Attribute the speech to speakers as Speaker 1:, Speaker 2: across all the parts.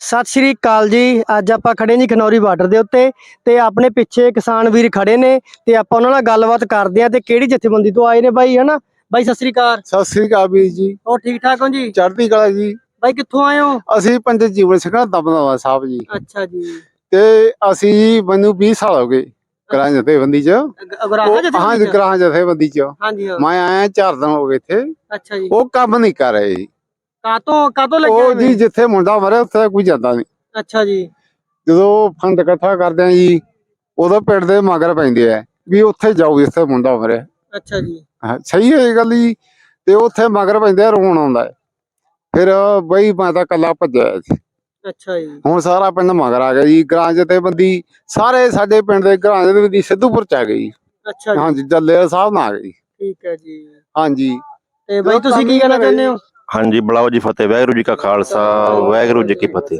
Speaker 1: ਸਤਿ ਸ਼੍ਰੀ ਅਕਾਲ ਜੀ। ਅੱਜ ਆਪਾਂ ਖੜੇ ਜੀ ਖਨੌਰੀ ਬਾਰਡਰ ਦੇ ਉੱਤੇ ਤੇ ਆਪਣੇ ਪਿੱਛੇ ਕਿਸਾਨ ਵੀਰ ਖੜੇ ਨੇ ਤੇ ਆਪਾਂ ਉਹਨਾਂ ਨਾਲ ਗੱਲਬਾਤ ਕਰਦੇ ਆ ਤੇ ਕਿਹੜੀ ਜਥੇਬੰਦੀ ਤੋਂ ਆਏ ਨੇ ਬਾਈ ਹਨਾ? ਬਾਈ ਸਤਿ ਸ਼੍ਰੀ ਅਕਾਲ।
Speaker 2: ਸਤਿ ਸ੍ਰੀ ਅਕਾਲ ਵੀਰ ਜੀ।
Speaker 1: ਹੋਰ ਠੀਕ ਠਾਕ ਹੋ ਜੀ?
Speaker 2: ਚੜ੍ਹਦੀ ਕਲਾ ਜੀ।
Speaker 1: ਬਾਈ ਕਿੱਥੋਂ ਆਏ ਹੋ?
Speaker 2: ਅਸੀਂ ਪੰਡਿਤ ਜੀਵਨ ਸਿੰਘਾਂ ਦਮਦਮਾ ਸਾਹਿਬ ਜੀ।
Speaker 1: ਅੱਛਾ ਜੀ।
Speaker 2: ਤੇ ਅਸੀਂ ਜੀ ਮੈਨੂੰ 20 ਸਾਲ ਹੋ ਗਏ ਕਰਾਂ ਜਥੇਬੰਦੀ ਚ। ਹਾਂ
Speaker 1: ਜਥੇਬੰਦੀ ਚ?
Speaker 2: ਕਰਾਂ ਜਥੇਬੰਦੀ ਚ।
Speaker 1: ਹਾਂਜੀ ਹਾਂ।
Speaker 2: ਮੈਂ ਆਇਆ ਚਾਰ ਦਿਨ ਹੋ ਗਏ ਇੱਥੇ।
Speaker 1: ਅੱਛਾ ਜੀ।
Speaker 2: ਉਹ ਕੰਮ ਨਹੀਂ ਕਰ ਰਹੇ ਜੀ।
Speaker 1: ਕਾਤੋਂ ਕਾਤੋਂ ਲੱਗਿਆ
Speaker 2: ਉਹ ਜੀ ਜਿੱਥੇ ਮੁੰਡਾ ਮਰੇ ਉੱਥੇ ਕੋਈ ਜਾਂਦਾ ਨਹੀਂ।
Speaker 1: ਅੱਛਾ ਜੀ।
Speaker 2: ਜਦੋਂ ਫੰਡ ਇਕੱਠਾ ਕਰਦੇ ਆ ਜੀ ਉਦੋਂ ਪਿੰਡ ਦੇ ਮਗਰ ਪੈਂਦੇ ਆ ਵੀ ਉੱਥੇ ਜਾਓ ਜਿੱਥੇ ਮੁੰਡਾ ਮਰੇ
Speaker 1: ਅੱਛਾ ਜੀ।
Speaker 2: ਹਾਂ, ਸਹੀ ਹੈ ਇਹ ਗੱਲ ਜੀ। ਤੇ ਉੱਥੇ ਮਗਰ ਪੈਂਦੇ ਆ ਰੋਣ ਆਉਂਦਾ ਹੈ। ਫਿਰ ਬਈ ਮੈਂ ਤਾਂ ਕੱਲਾ ਭੱਜਿਆ ਸੀ।
Speaker 1: ਅੱਛਾ ਜੀ।
Speaker 2: ਹੁਣ ਸਾਰਾ ਪਿੰਡ ਮਗਰ ਆ ਗਿਆ ਜੀ। ਗ੍ਰਾਂ ਜਥੇਬੰਦੀ ਸਾਰੇ ਸਾਡੇ ਪਿੰਡ ਦੇ ਗ੍ਰਾਂ ਜਥੇਬੰਦੀ ਸਿੱਧੂਪੁਰ ਚ ਆ ਗਈ।
Speaker 1: ਅੱਛਾ ਜੀ।
Speaker 2: ਹਾਂਜੀ ਜੱਲੇ ਸਾਹਿਬ ਨਾਲ ਆ ਗਈ
Speaker 1: ਠੀਕ ਹੈ ਜੀ।
Speaker 2: ਹਾਂਜੀ।
Speaker 1: ਤੇ ਬਾਈ ਤੁਸੀਂ ਕੀ ਕਹਿਣਾ ਚਾਹੁੰਦੇ ਹੋ?
Speaker 3: ਹਾਂਜੀ ਬਲਾਓ ਜੀ ਫਤਿਹ ਵਾਹਿਗੁਰੂ ਜੀ ਕਾ ਖਾਲਸਾ ਵਾਹਿਗੁਰੂ ਜੀ ਕੀ ਫਤਿਹ।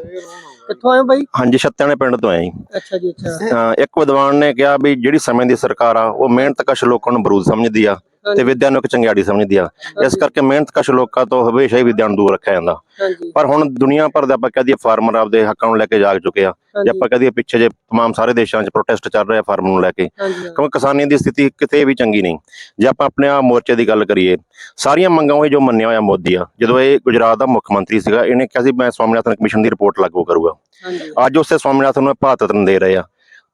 Speaker 1: ਕਿੱਥੋਂ ਆਏ ਹੋ ਬਾਈ?
Speaker 3: ਹਾਂਜੀ ਛੱਤਿਆਣੇ ਪਿੰਡ ਤੋਂ ਆਏ ਜੀ।
Speaker 1: ਅੱਛਾ ਜੀ ਅੱਛਾ।
Speaker 3: ਇੱਕ ਵਿਦਵਾਨ ਨੇ ਕਿਹਾ ਵੀ ਜਿਹੜੀ ਸਮੇਂ ਦੀ ਸਰਕਾਰ ਆ ਉਹ ਮਿਹਨਤਕਸ਼ ਲੋਕਾਂ ਨੂੰ ਬਰੂਦ ਸਮਝਦੀ ਆ। ਤੇ ਵਿਦਿਆ ਨੂੰ ਇੱਕ ਚੰਗਿਆੜੀ ਸਮਝਦੀ ਆ ਇਸ ਕਰਕੇ ਮਿਹਨਤਕਸ਼ ਲੋਕਾਂ ਤੋਂ ਹਮੇਸ਼ਾ ਹੀ ਵਿਦਿਆ ਨੂੰ ਦੂਰ ਰੱਖਿਆ ਜਾਂਦਾ
Speaker 1: ਹਾਂਜੀ
Speaker 3: ਪਰ ਹੁਣ ਦੁਨੀਆ ਭਰ ਦੇ ਆਪਾਂ ਕਹਦੀਏ ਫਾਰਮਰ ਆਪਦੇ ਹੱਕਾਂ ਨੂੰ ਲੈ ਕੇ ਜਾਗ ਚੁੱਕੇ ਆ ਜੇ
Speaker 1: ਹਾਂਜੀ
Speaker 3: ਆਪਾਂ ਕਹਦੀਏ ਪਿੱਛੇ ਜੇ तमाम ਸਾਰੇ ਦੇਸ਼ਾਂ 'ਚ ਪ੍ਰੋਟੈਸਟ ਚੱਲ ਰਿਹਾ ਫਾਰਮ ਨੂੰ ਲੈ ਕੇ
Speaker 1: ਹਾਂਜੀ
Speaker 3: ਕਿਉਂਕਿ ਕਿਸਾਨੀ ਦੀ ਸਥਿਤੀ ਕਿਤੇ ਵੀ ਚੰਗੀ ਨਹੀਂ ਜੇ ਆਪਾਂ ਆਪਣੇ ਆ ਮੋਰਚੇ ਦੀ ਗੱਲ ਕਰੀਏ ਸਾਰੀਆਂ ਮੰਗਾਂ ਉਹ ਜੋ ਮੰਨਿਆ ਹੋਇਆ ਮੋਦੀ ਆ ਜਦੋਂ ਇਹ ਗੁਜਰਾਤ ਦਾ ਮੁੱਖ ਮੰਤਰੀ ਸੀਗਾ ਇਹਨੇ ਕਿਹਾ ਸੀ ਮੈਂ ਸਵਾਮੀਨਾਥਨ ਕਮਿਸ਼ਨ ਦੀ ਰਿਪੋਰਟ ਲਾਗੂ ਕਰੂਗਾ
Speaker 1: ਹਾਂਜੀ
Speaker 3: ਅੱਜ ਉਸੇ ਸਵਾਮੀਨਾਥਨ ਨੂੰ ਭਾਰਤ ਨੂੰ ਦੇ ਰਹੇ ਆ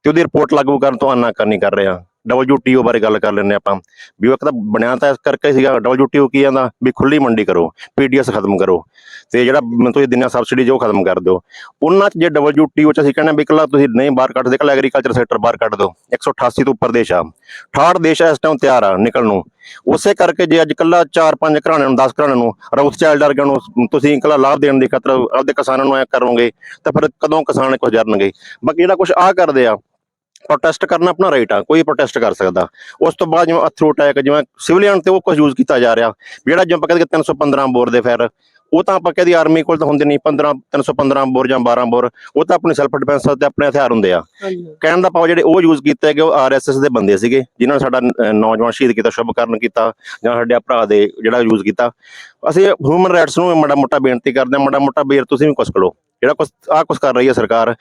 Speaker 3: ਤੇ ਉਹਦੀ ਰਿਪੋਰਟ ਲਾਗੂ ਕਰਨ ਤੋਂ ਆਨਾਕਾਨੀ ਕਰ ਰਹੇ ਆ WTO ਬਾਰੇ ਗੱਲ ਕਰ ਲੈਂਦੇ ਆਪਾਂ। ਵੀ ਉਹ ਇੱਕ ਤਾਂ ਬਣਿਆ ਤਾਂ ਇਸ ਕਰਕੇ ਸੀਗਾ WTO ਕੀ ਕਹਿੰਦਾ ਵੀ ਖੁੱਲੀ ਮੰਡੀ ਕਰੋ PDS ਖਤਮ ਕਰੋ। ਤੇ ਜਿਹੜਾ ਮ- ਤੁਸੀਂ ਦਿਨਾਂ ਸਬਸਿਡੀ ਜੋ ਖਤਮ ਕਰ ਦਿਓ। ਉਹਨਾਂ 'ਚ ਜੇ WTO 'ਚ ਅਸੀਂ ਕਹਿੰਦੇ ਵੀ ਇਕੱਲਾ ਤੁਸੀਂ ਨਹੀਂ ਬਾਹਰ ਕੱਢ ਦੇ ਇਕੱਲਾ ਐਗਰੀਕਲਚਰ ਸੈਕਟਰ ਬਾਹਰ ਕੱਢ ਦਿਓ। 188 ਤੋਂ ਉੱਪਰ ਦੇਸ਼ ਆ। 68 ਦੇਸ਼ ਆ ਇਸ ਟਾਈਮ ਤਿਆਰ ਆ ਨਿਕਲਣ ਨੂੰ। ਉਸੇ ਕਰਕੇ ਜੇ ਅੱਜ ਕੱਲਾ 4-5 ਘਰਾਣਿਆਂ ਨੂੰ 10 ਘਰਾਣਿਆਂ ਨੂੰ ਰਾਊਥ ਚਾਈਲਡ ਵਰਗਿਆਂ ਨੂੰ ਤੁਸੀਂ ਇਕੱਲਾ ਲਾਭ ਦੇਣ ਦੀ ਖਾਤਰ ਆਪਦੇ ਕਿਸਾਨਾਂ ਨੂੰ ਐ ਕਰੋਗੇ, ਤਾਂ ਫਿਰ ਕਦੋਂ ਕਿਸਾਨ ਕੁਝ ਜਰਨਗੇ ਬਾਕੀ ਜਿਹੜਾ ਕੁਝ ਆ ਕਰਦੇ ਆ ਪ੍ਰੋਟੈਸਟ ਕਰਨਾ ਆਪਣਾ ਰਾਈਟ ਆ ਕੋਈ ਪ੍ਰੋਟੈਸਟ ਕਰ ਸਕਦਾ। ਉਸ ਤੋਂ ਬਾਅਦ ਜਿਵੇਂ ਅਥਰੂ ਅਟੈਕ ਜਿਵੇਂ ਸਿਵਲੀਅਨ ਤੇ ਉਹ ਕੁਝ ਯੂਜ਼ ਕੀਤਾ ਜਾ ਰਿਹਾ। ਜਿਹੜਾ ਜਿਵੇਂ ਆਪਾਂ ਕਹਿੰਦੇ ਕਿ 315 ਬੋਰ ਦੇ ਫੈਰ ਉਹ ਤਾਂ ਆਪਾਂ ਕਹਿੰਦੇ ਆਰਮੀ ਕੋਲ ਤਾਂ ਹੁੰਦੇ ਨਹੀਂ 15 315 ਬੋਰ ਜਾਂ 12 ਬੋਰ ਉਹ ਤਾਂ ਆਪਣੀ ਸੈਲਫ ਡਿਫੈਂਸ ਤੇ ਆਪਣੇ ਹਥਿਆਰ ਹੁੰਦੇ ਆ। ਕਹਿਣ ਦਾ ਭਾਵ ਜਿਹੜੇ ਉਹ ਯੂਜ਼ ਕੀਤੇ ਗਏ ਉਹ ਆਰਐਸਐਸ ਦੇ ਬੰਦੇ ਸੀਗੇ ਜਿਨ੍ਹਾਂ ਨੇ ਸਾਡਾ ਨੌਜਵਾਨ ਸ਼ਹੀਦ ਕੀਤਾ ਸ਼ੁਭਕਰਨ ਕੀਤਾ ਜਾਂ ਸਾਡੇ ਭਰਾ ਦੇ ਜਿਹੜਾ ਯੂਜ਼ ਕੀਤਾ। ਅਸੀਂ ਹਿਊਮਨ ਰਾਈਟਸ ਨੂੰ ਮਾੜਾ ਮੋਟਾ ਬੇਨਤੀ ਕਰਦੇ ਹਾਂ ਮਾੜਾ ਮੋਟਾ ਬੇਰ ਤੁਸੀਂ ਵੀ ਕੁਛ ਕਰੋ। ਜਿਹੜਾ ਕੁਛ ਆ ਕੁਛ ਕਰ ਰਹੀ ਹੈ ਸਰਕਾਰ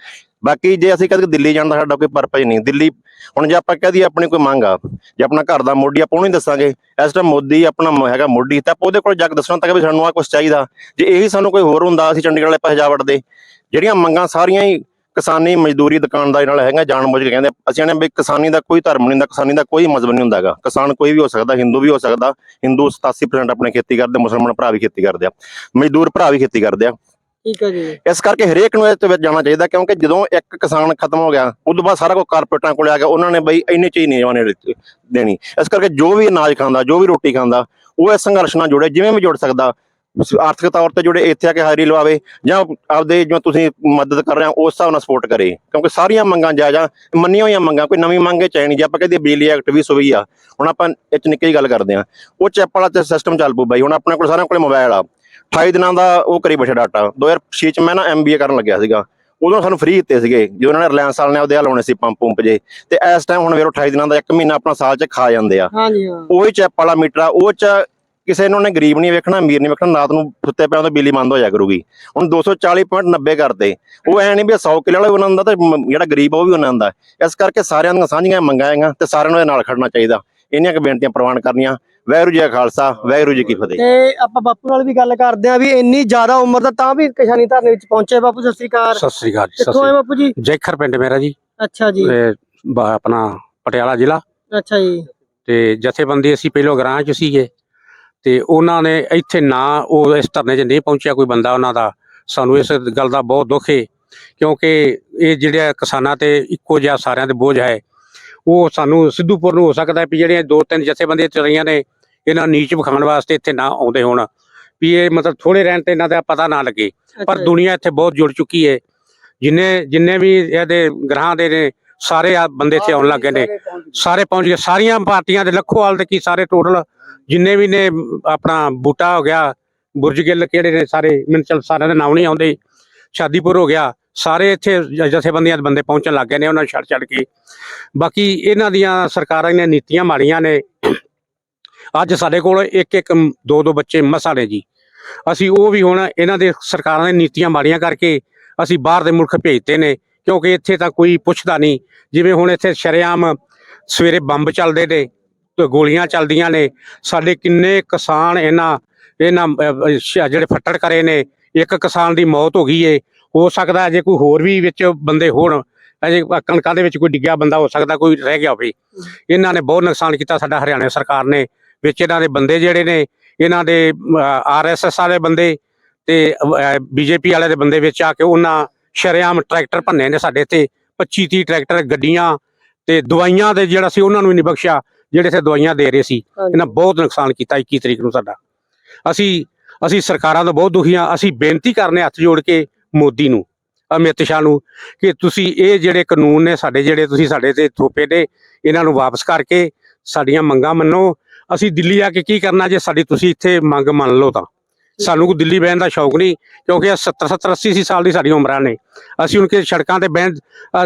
Speaker 3: ਬਾਕੀ ਜੇ ਅਸੀਂ ਕਦੇ ਦਿੱਲੀ ਜਾਣ ਦਾ ਸਾਡਾ ਕੋਈ ਪਰਪਸ ਨਹੀਂ। ਦਿੱਲੀ, ਹੁਣ ਜੇ ਆਪਾਂ ਕਹਦੀ ਆਪਣੀ ਕੋਈ ਮੰਗ ਆ, ਜੇ ਆਪਣਾ ਘਰ ਦਾ ਮੋਢੀ ਆਪਾਂ ਉਹਨੂੰ ਹੀ ਦੱਸਾਂਗੇ, ਇਸ ਟਾਈਮ ਮੋਦੀ ਆਪਣਾ ਹੈਗਾ ਮੋਢੀ, ਤਾਂ ਆਪਾਂ ਉਹਦੇ ਕੋਲ ਜਾ ਕੇ ਦੱਸਣਾ ਤਾਂ ਕਿ ਵੀ ਸਾਨੂੰ ਆ ਕੁਛ ਚਾਹੀਦਾ। ਜੇ ਇਹੀ ਸਾਨੂੰ ਕੋਈ ਹੋਰ ਹੁੰਦਾ, ਅਸੀਂ ਚੰਡੀਗੜ੍ਹ ਵਾਲੇ ਪਾਸੇ ਜਾ ਵੜਦੇ। ਜਿਹੜੀਆਂ ਮੰਗਾਂ ਸਾਰੀਆਂ ਹੀ ਕਿਸਾਨੀ ਮਜ਼ਦੂਰੀ ਦੁਕਾਨਦਾਰੀ ਨਾਲ ਹੈਗਾ ਜਾਣ ਬੁੱਝ ਕੇ ਕਹਿੰਦੇ ਅਸੀਂ ਕਹਿੰਦੇ ਵੀ ਕਿਸਾਨੀ ਦਾ ਕੋਈ ਧਰਮ ਨਹੀਂ ਹੁੰਦਾ, ਕਿਸਾਨੀ ਦਾ ਕੋਈ ਮਜ਼ਹਬ ਨਹੀਂ ਹੁੰਦਾਗਾ ਕਿਸਾਨ ਕੋਈ ਵੀ ਹੋ ਸਕਦਾ, ਹਿੰਦੂ ਵੀ ਹੋ ਸਕਦਾ। ਹਿੰਦੂ 87% ਆਪਣੇ ਖੇਤੀ ਕਰਦੇ, ਮੁਸਲਮਾਨ ਭਰਾ ਵੀ ਖੇਤੀ ਕਰਦੇ ਆ। ਮਜ਼ਦੂਰ ਭਰਾ ਵੀ ਖੇਤੀ ਕਰਦੇ ਆ।
Speaker 1: ਠੀਕ ਹੈ ਜੀ।
Speaker 3: ਇਸ ਕਰਕੇ ਹਰੇਕ ਨੂੰ ਇਸ ਵਿੱਚ ਜਾਣਾ ਚਾਹੀਦਾ, ਕਿਉਂਕਿ ਜਦੋਂ ਇੱਕ ਕਿਸਾਨ ਖਤਮ ਹੋ ਗਿਆ, ਉਦੋਂ ਬਾਅਦ ਸਾਰਾ ਕੁਝ ਕਾਰਪੋਰੇਟਾਂ ਕੋਲ ਆ ਗਿਆ, ਉਹਨਾਂ ਨੇ ਬਈ ਇੰਨੇ ਚੀਜ਼ ਨਹੀਂ ਜਵਾਨੇ ਦੇਣੀ। ਇਸ ਕਰਕੇ ਜੋ ਵੀ ਅਨਾਜ ਖਾਂਦਾ, ਜੋ ਵੀ ਰੋਟੀ ਖਾਂਦਾ, ਉਹ ਇਸ ਸੰਘਰਸ਼ ਨਾਲ ਜੁੜੇ, ਜਿਵੇਂ ਵੀ ਜੁੜ ਸਕਦਾ, ਆਰਥਿਕ ਤੌਰ ਤੇ ਜੁੜੇ, ਇੱਥੇ ਆ ਕੇ ਹਾਜ਼ਰੀ ਲਵਾਵੇ, ਜਾਂ ਆਪਦੇ ਜੋ ਤੁਸੀਂ ਮਦਦ ਕਰ ਰਹੇ ਹੋ, ਉਸ ਹਿਸਾਬ ਨਾਲ ਸਪੋਰਟ ਕਰੇ। ਕਿਉਂਕਿ ਸਾਰੀਆਂ ਮੰਗਾਂ ਜਾਇਜ਼ਾ, ਮੰਨੀਆਂ ਹੋਈਆਂ ਮੰਗਾਂ, ਕੋਈ ਨਵੀਂ ਮੰਗ ਚਾਹੀ ਨਹੀਂ ਜੇ, ਆਪਾਂ ਕਹਿੰਦੇ ਬਿਜਲੀ ਐਕਟ ਵੀ ਸੋਈ ਆ। ਹੁਣ ਆਪਾਂ ਇਹ ਚ ਨਿੱਕੀ ਜਿਹੀ ਗੱਲ ਕਰਦੇ ਆ ਉਹ ਚੈਪ ਵਾਲਾ ਤੇ ਸਿਸਟਮ ਚੱਲ ਪੂ ਬਾਈ, ਹੁਣ ਆਪਣੇ ਕੋਲ ਸਾਰਿਆਂ ਕੋਲ ਮੋਬਾਈਲ ਆ। 28 ਦਿਨਾਂ ਦਾ ਉਹ ਕਰੀ ਬੈਠਾ ਡਾਟਾ। 2006 ਚ ਮੈਂ ਨਾ ਐਮਬੀਏ ਕਰਨ ਲੱਗਿਆ ਸੀਗਾ। ਉਦੋਂ ਸਾਨੂੰ ਫ੍ਰੀ ਦਿੱਤੇ ਸੀਗੇ। ਜਦੋਂ ਉਹਨਾਂ ਨੇ ਰਿਲਾਇੰਸ ਵਾਲਿਆਂ ਨੇ ਉਹਦੇ ਲਾਉਣੇ ਸੀ ਪੰਪ ਪੰਪ ਜੇ। ਤੇ ਇਸ ਟਾਈਮ ਹੁਣ ਵੇਰੋ 28 ਦਿਨਾਂ ਦਾ ਇੱਕ ਮਹੀਨਾ ਆਪਣਾ ਸਾਲ ਚ ਖਾ ਜਾਂਦੇ ਆ।
Speaker 1: ਹਾਂਜੀ ਹਾਂ।
Speaker 3: ਉਹੀ ਚੈਪ ਵਾਲਾ ਮੀਟਰ ਆ ਉਹ ਚ ਕਿਸੇ ਨੂੰ ਨੇ ਗਰੀਬ ਨਹੀਂ ਵੇਖਣਾ ਅਮੀਰ ਨਹੀਂ ਵੇਖਣਾ ਰਾਤ ਨੂੰ ਸੁੱਤੇ ਪਿਆਂ ਤੋਂ ਬਿਜਲੀ ਬੰਦ ਹੋ ਜਾ ਕਰੂਗੀ। ਹੁਣ 240.90 ਕਰਦੇ। ਉਹ ਐ ਨਹੀਂ ਵੀ 100 ਕਿਲੋ ਵਾਲਾ ਉਹਨਾਂ ਦਾ ਤੇ ਜਿਹੜਾ ਗਰੀਬ ਉਹ ਵੀ ਉਹਨਾਂ ਦਾ ਇਸ ਕਰਕੇ ਸਾਰਿਆਂ ਦੀਆਂ ਸਾਂਝੀਆਂ ਮੰਗਾਂ ਹੈਗੀਆਂ ਤੇ ਸਾਰਿਆਂ ਨੂੰ ਇਹਦੇ ਨਾਲ ਖੜਨਾ ਚਾਹੀਦਾ। ਇੰਨੀਆਂ ਕੁ ਬੇਨਤੀਆਂ ਪ੍ਰਵਾਨ ਕਰਨੀਆਂ। ਵਾਹਿਗੁਰੂ ਜੀ ਖਾਲਸਾ ਵਾਹਿਗੁਰੂ ਜੀ ਕੀ ਫਤਿਹ।
Speaker 1: ਤੇ ਆਪਾਂ ਬਾਪੂ ਨਾਲ ਵੀ ਗੱਲ ਕਰਦੇ ਆ ਵੀ ਇੰਨੀ ਜ਼ਿਆਦਾ ਉਮਰ ਦਾ ਤਾਂ ਵੀ ਕਿਸਾਨੀ ਧਰਨੇ ਵਿੱਚ ਪਹੁੰਚੇ ਬਾਪੂ ਸਤਿ ਸ੍ਰੀ ਅਕਾਲ।
Speaker 4: ਸਤਿ ਸ੍ਰੀ ਅਕਾਲ ਜੀ
Speaker 1: ਕਿੱਥੋਂ ਆਏ ਬਾਪੂ ਜੀ?
Speaker 4: ਜੈਖਰ ਪਿੰਡ ਮੇਰਾ ਜੀ।
Speaker 1: ਅੱਛਾ ਜੀ।
Speaker 4: ਆਪਣਾ ਪਟਿਆਲਾ ਜ਼ਿਲ੍ਹਾ।
Speaker 1: ਅੱਛਾ ਜੀ।
Speaker 4: ਤੇ ਜਥੇਬੰਦੀ ਅਸੀਂ ਪਹਿਲੋਂ ਗ੍ਰਾਂ ਚ ਸੀਗੇ। ਤੇ ਉਹਨਾਂ ਨੇ ਇੱਥੇ ਨਾ ਉਹ ਇਸ ਧਰਨੇ 'ਚ ਨਹੀਂ ਪਹੁੰਚਿਆ ਕੋਈ ਬੰਦਾ ਉਹਨਾਂ ਦਾ। ਸਾਨੂੰ ਇਸ ਗੱਲ ਦਾ ਬਹੁਤ ਦੁੱਖ ਹੈ ਕਿਉਂਕਿ ਇਹ ਜਿਹੜੇ ਕਿਸਾਨਾਂ ਤੇ ਇੱਕੋ ਜਿਹਾ ਸਾਰਿਆਂ ਦੇ ਬੋਝ ਹੈ। ਉਹ ਸਾਨੂੰ ਸਿੱਧੂਪੁਰ ਨੂੰ ਹੋ ਸਕਦਾ ਵੀ ਜਿਹੜੀਆਂ ਦੋ ਤਿੰਨ ਜਥੇਬੰਦੀਆਂ ਚੱਲੀਆਂ ਨੇ ਇਹਨਾਂ ਨੀਚ ਵਿਖਾਉਣ ਵਾਸਤੇ ਇੱਥੇ ਨਾ ਆਉਂਦੇ ਹੋਣ। ਵੀ ਇਹ ਮਤਲਬ ਥੋੜੇ ਰਹਿਣ ਤੇ ਇਹਨਾਂ ਦਾ ਪਤਾ ਨਾ ਲੱਗੇ। ਪਰ। ਦੁਨੀਆ ਇੱਥੇ ਬਹੁਤ ਜੁੜ ਚੁੱਕੀ ਹੈ ਜਿੰਨੇ ਜਿੰਨੇ ਵੀ ਇਹਦੇ ਗ੍ਰਹਾਂ ਦੇ ਨੇ ਸਾਰੇ ਆ ਬੰਦੇ ਇੱਥੇ ਆਉਣ ਲੱਗੇ ਨੇ। ਸਾਰੇ ਪਹੁੰਚ ਗਏ। ਸਾਰੀਆਂ ਪਾਰਟੀਆਂ ਦੇ ਲੱਖੋਵਾਲ ਦੇ ਕੀ ਸਾਰੇ ਟੋਟਲ ਜਿੰਨੇ ਵੀ ਨੇ ਆਪਣਾ ਬੂਟਾ ਹੋ ਗਿਆ ਬੁਰਜ ਗਿੱਲ ਕਿਹੜੇ ਨੇ ਸਾਰੇ ਮੈਨੂੰ ਚਲ ਸਾਰਿਆਂ ਦੇ ਨਾਮ ਨਹੀਂ ਆਉਂਦੇ। ਸ਼ਾਦੀਪੁਰ ਹੋ ਗਿਆ। ਸਾਰੇ ਇੱਥੇ ਜਥੇਬੰਦੀਆਂ ਦੇ ਬੰਦੇ ਪਹੁੰਚਣ ਲੱਗ ਗਏ ਨੇ ਉਹਨਾਂ ਨੂੰ ਛੱਡ ਛੱਡ ਕੇ। ਬਾਕੀ ਇਹਨਾਂ ਦੀਆਂ ਸਰਕਾਰਾਂ ਦੀਆਂ ਨੀਤੀਆਂ ਮਾੜੀਆਂ ਨੇ। ਅੱਜ ਸਾਡੇ ਕੋਲ ਇੱਕ ਇੱਕ ਦੋ ਦੋ ਬੱਚੇ ਮਸਾਂ ਨੇ ਜੀ। ਅਸੀਂ ਉਹ ਵੀ ਹੁਣ ਇਹਨਾਂ ਦੇ ਸਰਕਾਰਾਂ ਦੀਆਂ ਨੀਤੀਆਂ ਮਾੜੀਆਂ ਕਰਕੇ ਅਸੀਂ ਬਾਹਰ ਦੇ ਮੁਲਕ ਭੇਜਤੇ ਨੇ ਕਿਉਂਕਿ ਇੱਥੇ ਤਾਂ ਕੋਈ ਪੁੱਛਦਾ ਨਹੀਂ। ਜਿਵੇਂ ਹੁਣ ਇੱਥੇ ਸ਼ਰੇਆਮ ਸਵੇਰੇ ਬੰਬ ਚੱਲਦੇ ਨੇ ਤੇ ਗੋਲੀਆਂ ਚੱਲਦੀਆਂ ਨੇ। ਸਾਡੇ ਕਿੰਨੇ ਕਿਸਾਨ ਇਹਨਾਂ ਇਹਨਾਂ ਜਿਹੜੇ ਫੱਟੜ ਕਰੇ ਨੇ ਇੱਕ ਕਿਸਾਨ ਦੀ ਮੌਤ ਹੋ ਗਈ ਏ। ਹੋ ਸਕਦਾ ਅਜੇ ਕੋਈ ਹੋਰ ਵੀ ਵਿੱਚ ਬੰਦੇ ਹੋਣ ਅਜੇ ਕਣਕਾਂ ਦੇ ਵਿੱਚ ਕੋਈ ਡਿੱਗਿਆ ਬੰਦਾ ਹੋ ਸਕਦਾ ਕੋਈ ਰਹਿ ਗਿਆ ਹੋਵੇ। ਇਹਨਾਂ ਨੇ ਬਹੁਤ ਨੁਕਸਾਨ ਕੀਤਾ ਸਾਡਾ ਹਰਿਆਣਾ ਸਰਕਾਰ ਨੇ। ਵਿੱਚ ਇਹਨਾਂ ਦੇ ਬੰਦੇ ਜਿਹੜੇ ਨੇ ਇਹਨਾਂ ਦੇ ਆਰਐਸਐਸ ਵਾਲੇ ਬੰਦੇ ਤੇ ਬੀਜੇਪੀ ਵਾਲੇ ਦੇ ਬੰਦੇ ਵਿੱਚ ਆ ਕੇ ਉਹਨਾਂ ਸ਼ਰੇਆਮ ਟਰੈਕਟਰ ਭੰਨੇ ਨੇ ਸਾਡੇ ਤੇ 25 30 ਟਰੈਕਟਰ ਗੱਡੀਆਂ ਤੇ ਦਵਾਈਆਂ ਦੇ ਜਿਹੜਾ ਸੀ ਉਹਨਾਂ ਨੂੰ ਨਹੀਂ ਬਖਸ਼ਿਆ ਜਿਹੜੇ ਇੱਥੇ ਦਵਾਈਆਂ ਦੇ ਰਹੇ ਸੀ। ਇਹਨਾਂ ਬਹੁਤ ਨੁਕਸਾਨ ਕੀਤਾ 21 ਤਰੀਕ ਨੂੰ ਸਾਡਾ। ਅਸੀਂ ਅਸੀਂ ਸਰਕਾਰਾਂ ਤੋਂ ਬਹੁਤ ਦੁਖੀ ਹਾਂ। ਅਸੀਂ ਬੇਨਤੀ ਕਰਨੇ ਹੱਥ ਜੋੜ ਕੇ ਮੋਦੀ ਨੂੰ ਅਮਿਤ ਸ਼ਾਹ ਨੂੰ ਕਿ ਤੁਸੀਂ ਇਹ ਜਿਹੜੇ ਕਾਨੂੰਨ ਨੇ ਸਾਡੇ ਜਿਹੜੇ ਤੁਸੀਂ ਸਾਡੇ ਤੇ ਥੋਪੇ ਨੇ ਇਹਨਾਂ ਨੂੰ ਵਾਪਸ ਕਰਕੇ ਸਾਡੀਆਂ ਮੰਗਾਂ ਮੰਨੋ ਅਸੀਂ ਦਿੱਲੀ ਆ ਕੇ ਕੀ ਕਰਨਾ ਜੇ ਸਾਡੀ ਤੁਸੀਂ ਇੱਥੇ ਮੰਗ ਮੰਨ ਲਓ ਤਾਂ। ਸਾਨੂੰ ਕੋਈ ਦਿੱਲੀ ਬਹਿਣ ਦਾ ਸ਼ੌਕ ਨਹੀਂ, ਕਿਉਂਕਿ ਇਹ 70 70 80 ਸਾਲ ਦੀ ਸਾਡੀ ਉਮਰਾਂ ਨੇ। ਅਸੀਂ ਹੁਣ ਕਿ ਸੜਕਾਂ ਤੇ ਬਹਿਣ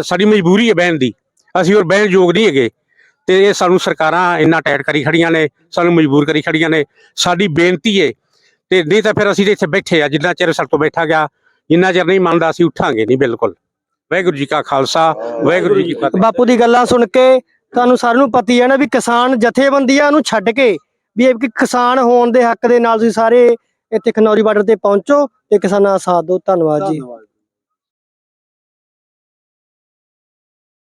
Speaker 4: ਸਾਡੀ ਮਜਬੂਰੀ ਹੈ ਬਹਿਣ ਦੀ। ਅਸੀਂ ਹੋਰ ਬਹਿਣ ਯੋਗ ਨਹੀਂ ਹੈਗੇ। ਤੇ ਇਹ ਸਾਨੂੰ ਸਰਕਾਰਾਂ ਇੰਨਾ ਟਾਈਟ ਕਰੀ ਖੜੀਆਂ ਨੇ, ਸਾਨੂੰ ਮਜਬੂਰ ਕਰੀ ਖੜੀਆਂ ਨੇ। ਸਾਡੀ ਬੇਨਤੀ ਹੈ, ਤੇ ਨਹੀਂ ਤਾਂ ਫਿਰ ਅਸੀਂ ਇੱਥੇ ਬੈਠੇ ਆ, ਜਿੰਨਾ ਚਿਰ ਸਾਡੇ ਤੋਂ ਬੈਠਾ ਗਿਆ, ਜਿੰਨਾ ਚਿਰ ਨਹੀਂ ਮੰਨਦਾ ਅਸੀਂ ਉੱਠਾਂਗੇ ਨਹੀਂ ਬਿਲਕੁਲ। ਵਾਹਿਗੁਰੂ ਜੀ ਕਾ ਖਾਲਸਾ, ਵਾਹਿਗੁਰੂ ਜੀ ਕੀ ਫਤਿਹ।
Speaker 1: ਬਾਪੂ ਦੀ ਗੱਲਾਂ ਸੁਣ ਕੇ ਤੁਹਾਨੂੰ ਸਾਰਿਆਂ ਨੂੰ ਪਤੀ ਹੈ ਨਾ ਵੀ ਕਿਸਾਨ ਜਥੇਬੰਦੀਆਂ ਨੂੰ ਛੱਡ ਕੇ ਵੀ ਇੱਕ ਕਿਸਾਨ ਹੋਣ ਦੇ ਹੱਕ ਦੇ ਨਾਲ ਤੁਸੀਂ ਸਾਰੇ ਇੱਥੇ ਖਨੌਰੀ ਬਾਰਡਰ ਤੇ ਪਹੁੰਚੋ ਤੇ ਕਿਸਾਨਾਂ ਦਾ ਸਾਥ ਦਿਓ। ਧੰਨਵਾਦ ਜੀ।